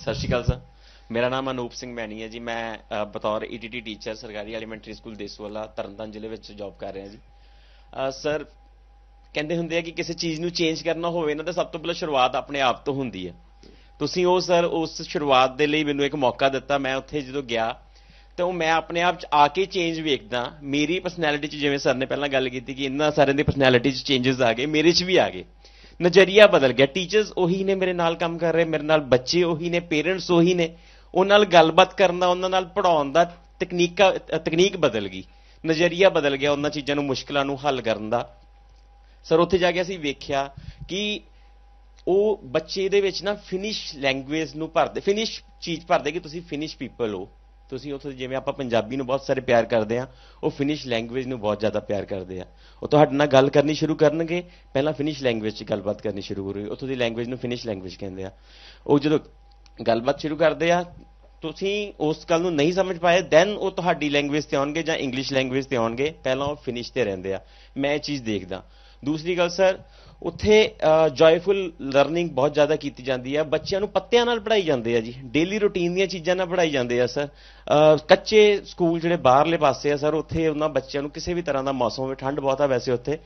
ਸਤਿ ਸ਼੍ਰੀ ਅਕਾਲ, ਸਰ। ਮੇਰਾ ਨਾਮ ਅਨੂਪ ਸਿੰਘ ਮੈਣੀ ਹੈ ਜੀ। ਮੈਂ ਬਤੌਰ ਈਟੀਟੀ ਟੀਚਰ ਸਰਕਾਰੀ ਐਲੀਮੈਂਟਰੀ ਸਕੂਲ ਦੇਸਵਾਲਾ, ਤਰਨਤਾਰਨ ਜ਼ਿਲ੍ਹੇ ਵਿੱਚ ਜੌਬ ਕਰ ਰਿਹਾ ਜੀ। ਸਰ, ਕਹਿੰਦੇ ਹੁੰਦੇ ਆ ਕਿ ਕਿਸੇ ਚੀਜ਼ ਨੂੰ ਚੇਂਜ ਕਰਨਾ ਹੋਵੇ ਨਾ, ਤਾਂ ਸਭ ਤੋਂ ਪਹਿਲਾਂ ਸ਼ੁਰੂਆਤ ਆਪਣੇ ਆਪ ਤੋਂ ਹੁੰਦੀ ਹੈ। ਤੁਸੀਂ ਉਹ, ਸਰ, ਉਸ ਸ਼ੁਰੂਆਤ ਦੇ ਲਈ ਮੈਨੂੰ ਇੱਕ ਮੌਕਾ ਦਿੱਤਾ। ਮੈਂ ਉੱਥੇ ਜਦੋਂ ਗਿਆ, ਤਾਂ ਉਹ ਮੈਂ ਆਪਣੇ ਆਪ ਚ ਆ ਕੇ ਚੇਂਜ ਵੇਖਦਾ। ਮੇਰੀ ਪਰਸਨੈਲਿਟੀ ਚ ਜਿਵੇਂ ਸਰ ਨੇ ਪਹਿਲਾਂ ਗੱਲ ਕੀਤੀ ਕਿ ਇੰਨਾ ਸਾਰਿਆਂ ਦੀ ਪਰਸਨੈਲਿਟੀ ਚ ਚੇਂਜਸ ਆ ਗਏ, ਮੇਰੇ ਚ ਵੀ ਆ ਗਏ। ਨਜ਼ਰੀਆ ਬਦਲ ਗਿਆ। ਟੀਚਰਸ ਉਹੀ ਨੇ ਮੇਰੇ ਨਾਲ ਕੰਮ ਕਰ ਰਹੇ, ਮੇਰੇ ਨਾਲ ਬੱਚੇ ਉਹੀ ਨੇ ਪੇਰੈਂਟਸ ਉਹੀ ਨੇ। ਉਹਨਾਂ ਨਾਲ ਗੱਲਬਾਤ ਕਰਨ ਦਾ, ਉਹਨਾਂ ਨਾਲ ਪੜਾਉਣ ਦਾ ਤਕਨੀਕਾ, ਤਕਨੀਕ ਬਦਲ ਗਈ। ਨਜ਼ਰੀਆ ਬਦਲ ਗਿਆ ਉਹਨਾਂ ਚੀਜ਼ਾਂ ਨੂੰ, ਮੁਸ਼ਕਲਾਂ ਨੂੰ ਹੱਲ ਕਰਨ ਦਾ। ਸਰ, ਉੱਥੇ ਜਾ ਕੇ ਅਸੀਂ ਵੇਖਿਆ ਕਿ ਉਹ ਬੱਚੇ ਦੇ ਵਿੱਚ ਨਾ ਫਿਨਿਸ਼ ਲੈਂਗੁਏਜ ਨੂੰ ਭਰਦੇ ਫਿਨਿਸ਼ ਚੀਜ਼ ਭਰਦੇ ਕਿ ਤੁਸੀਂ ਫਿਨਿਸ਼ ਪੀਪਲ ਹੋ। ਤੁਸੀਂ ਉੱਥੇ ਜਿਵੇਂ ਆਪਾਂ ਪੰਜਾਬੀ ਨੂੰ ਬਹੁਤ ਸਾਰੇ ਪਿਆਰ ਕਰਦੇ ਆ ਉਹ ਫਿਨਿਸ਼ ਲੈਂਗੁਏਜ ਨੂੰ ਬਹੁਤ ਜ਼ਿਆਦਾ ਪਿਆਰ ਕਰਦੇ ਆ। ਉਹ ਤੁਹਾਡੇ ਨਾਲ ਗੱਲ ਕਰਨੀ ਸ਼ੁਰੂ ਕਰਨਗੇ, ਪਹਿਲਾਂ ਫਿਨਿਸ਼ ਲੈਂਗੁਏਜ 'ਚ ਗੱਲਬਾਤ ਕਰਨੀ ਸ਼ੁਰੂ ਹੋ ਰਹੀ ਉੱਥੋਂ ਦੀ ਲੈਂਗੁਏਜ ਨੂੰ ਫਿਨਿਸ਼ ਲੈਂਗੁਏਜ ਕਹਿੰਦੇ ਆ। ਉਹ ਜਦੋਂ ਗੱਲਬਾਤ ਸ਼ੁਰੂ ਕਰਦੇ ਆ, ਤੁਸੀਂ ਉਸ ਗੱਲ ਨੂੰ ਨਹੀਂ ਸਮਝ ਪਾਏ ਦੈਨ ਉਹ ਤੁਹਾਡੀ ਲੈਂਗੁਏਜ ਤੇ ਆਉਣਗੇ ਜਾਂ ਇੰਗਲਿਸ਼ ਲੈਂਗੁਏਜ ਤੇ ਆਉਣਗੇ, ਪਹਿਲਾਂ ਉਹ ਫਿਨਿਸ਼ ਤੇ ਰਹਿੰਦੇ ਆ। ਮੈਂ ਇਹ ਚੀਜ਼ ਦੇਖਦਾ। ਦੂਸਰੀ ਗੱਲ, ਸਰ, ਉੱਥੇ ਜੋਇਫੁਲ ਲਰਨਿੰਗ ਬਹੁਤ ਜ਼ਿਆਦਾ ਕੀਤੀ ਜਾਂਦੀ ਆ। ਬੱਚਿਆਂ ਨੂੰ ਪੱਤਿਆਂ ਨਾਲ ਪੜਾਈ ਜਾਂਦੇ ਆ ਜੀ। ਡੇਲੀ ਰੁਟੀਨ ਦੀਆਂ ਚੀਜ਼ਾਂ ਨਾਲ ਪੜਾਈ ਜਾਂਦੇ ਆ, ਸਰ। ਕੱਚੇ ਸਕੂਲ ਜਿਹੜੇ ਬਾਹਰਲੇ ਪਾਸੇ ਆ, ਸਰ, ਉੱਥੇ ਉਹਨਾਂ ਬੱਚਿਆਂ ਨੂੰ ਕਿਸੇ ਵੀ ਤਰ੍ਹਾਂ ਦਾ ਮੌਸਮ ਹੋਵੇ, ਠੰਡ ਬਹੁਤ ਆ ਵੈਸੇ ਉੱਥੇ,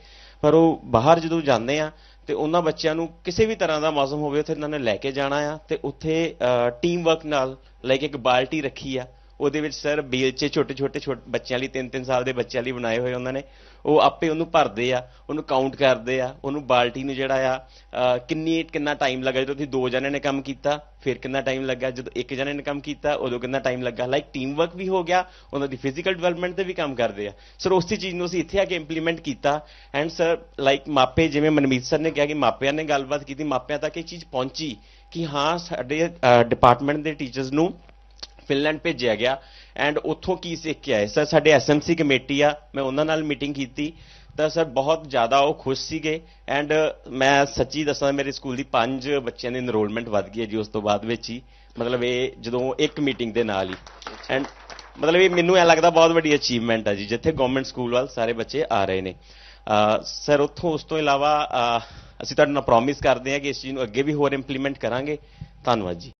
ਪਰ ਉਹ ਬਾਹਰ ਜਦੋਂ ਜਾਂਦੇ ਆ ਤੇ ਉਹਨਾਂ ਬੱਚਿਆਂ ਨੂੰ ਕਿਸੇ ਵੀ ਤਰ੍ਹਾਂ ਦਾ ਮੌਸਮ ਹੋਵੇ, ਉੱਥੇ ਇਹਨਾਂ ਨੇ ਲੈ ਕੇ ਜਾਣਾ ਆ ਤੇ ਉੱਥੇ ਟੀਮ ਵਰਕ ਨਾਲ ਲਾਈਕ ਇੱਕ ਬਾਲਟੀ ਰੱਖੀ ਆ। ਉਹਦੇ ਵਿੱਚ ਸਰ ਬੇਲਚੇ ਛੋਟੇ ਛੋਟੇ ਛੋਟੇ ਬੱਚਿਆਂ ਲਈ 3-3 ਸਾਲ ਦੇ ਬੱਚਿਆਂ ਲਈ ਬਣਾਏ ਹੋਏ ਉਹਨਾਂ ਨੇ। ਉਹ ਆਪੇ ਉਹਨੂੰ ਭਰਦੇ ਆ, ਉਹਨੂੰ ਕਾਊਂਟ ਕਰਦੇ ਆ, ਉਹਨੂੰ ਬਾਲਟੀ ਨੂੰ ਜਿਹੜਾ ਆ ਕਿੰਨੀ, ਕਿੰਨਾ ਟਾਈਮ ਲੱਗਾ ਜਦੋਂ ਤੁਸੀਂ ਦੋ ਜਣਿਆਂ ਨੇ ਕੰਮ ਕੀਤਾ, ਫਿਰ ਕਿੰਨਾ ਟਾਈਮ ਲੱਗਾ, ਜਦੋਂ ਇੱਕ ਜਣੇ ਨੇ ਕੰਮ ਕੀਤਾ, ਉਦੋਂ ਕਿੰਨਾ ਟਾਈਮ ਲੱਗਾ। ਲਾਈਕ ਟੀਮ ਵਰਕ ਵੀ ਹੋ ਗਿਆ, ਉਹਨਾਂ ਦੀ ਫਿਜ਼ੀਕਲ ਡਿਵੈਲਪਮੈਂਟ ਤੇ ਵੀ ਕੰਮ ਕਰਦੇ ਆ। ਸਰ ਉਸੇ ਚੀਜ਼ ਨੂੰ ਅਸੀਂ ਇੱਥੇ ਆ ਕੇ ਇੰਪਲੀਮੈਂਟ ਕੀਤਾ। ਐਂਡ ਸਰ ਲਾਈਕ ਮਾਪੇ, ਜਿਵੇਂ ਮਨਮੀਤ ਸਰ ਨੇ ਕਿਹਾ ਕਿ ਮਾਪਿਆਂ ਨੇ ਗੱਲਬਾਤ ਕੀਤੀ, ਮਾਪਿਆਂ ਤੱਕ ਇਹ ਚੀਜ਼ ਪਹੁੰਚੀ ਕਿ ਹਾਂ, ਸਾਡੇ ਡਿਪਾਰਟਮੈਂਟ ਦੇ ਟੀਚਰਸ ਨੂੰ ਫਿਨਲੈਂਡ ਭੇਜਿਆ ਗਿਆ। ਐਂਡ ਉੱਥੋਂ ਕੀ ਸਿੱਖ ਕੇ ਆਏ? ਸਰ ਸਾਡੇ ਐਸਐਮਸੀ ਕਮੇਟੀ ਆ, ਮੈਂ ਉਹਨਾਂ ਨਾਲ ਮੀਟਿੰਗ ਕੀਤੀ। ਤਾਂ ਸਰ, ਬਹੁਤ ਜ਼ਿਆਦਾ ਉਹ ਖੁਸ਼ ਸੀਗੇ। ਐਂਡ ਮੈਂ ਸੱਚੀ ਦੱਸਾਂ, ਮੇਰੇ ਸਕੂਲ ਦੀ ਪੰਜ ਬੱਚਿਆਂ ਦੀ ਇਨਰੋਲਮੈਂਟ ਵੱਧ ਗਈ ਹੈ ਜੀ ਉਸ ਤੋਂ ਬਾਅਦ ਵਿੱਚ ਹੀ। ਮਤਲਬ ਇਹ ਜਦੋਂ ਇੱਕ ਮੀਟਿੰਗ ਦੇ ਨਾਲ ਹੀ। ਐਂਡ ਮਤਲਬ ਇਹ ਮੈਨੂੰ ਐ ਲੱਗਦਾ ਬਹੁਤ ਵੱਡੀ ਅਚੀਵਮੈਂਟ ਆ ਜੀ, ਜਿੱਥੇ ਗਵਰਨਮੈਂਟ ਸਕੂਲ ਵੱਲ ਸਾਰੇ ਬੱਚੇ ਆ ਰਹੇ ਨੇ। ਸਰ, ਉੱਥੋਂ ਉਸ ਤੋਂ ਇਲਾਵਾ ਅਸੀਂ ਤੁਹਾਡੇ ਨਾਲ ਪ੍ਰੋਮਿਸ ਕਰਦੇ ਹਾਂ ਕਿ ਇਸ ਚੀਜ਼ ਨੂੰ ਅੱਗੇ ਵੀ ਹੋਰ ਇੰਪਲੀਮੈਂਟ ਕਰਾਂਗੇ। ਧੰਨਵਾਦ ਜੀ।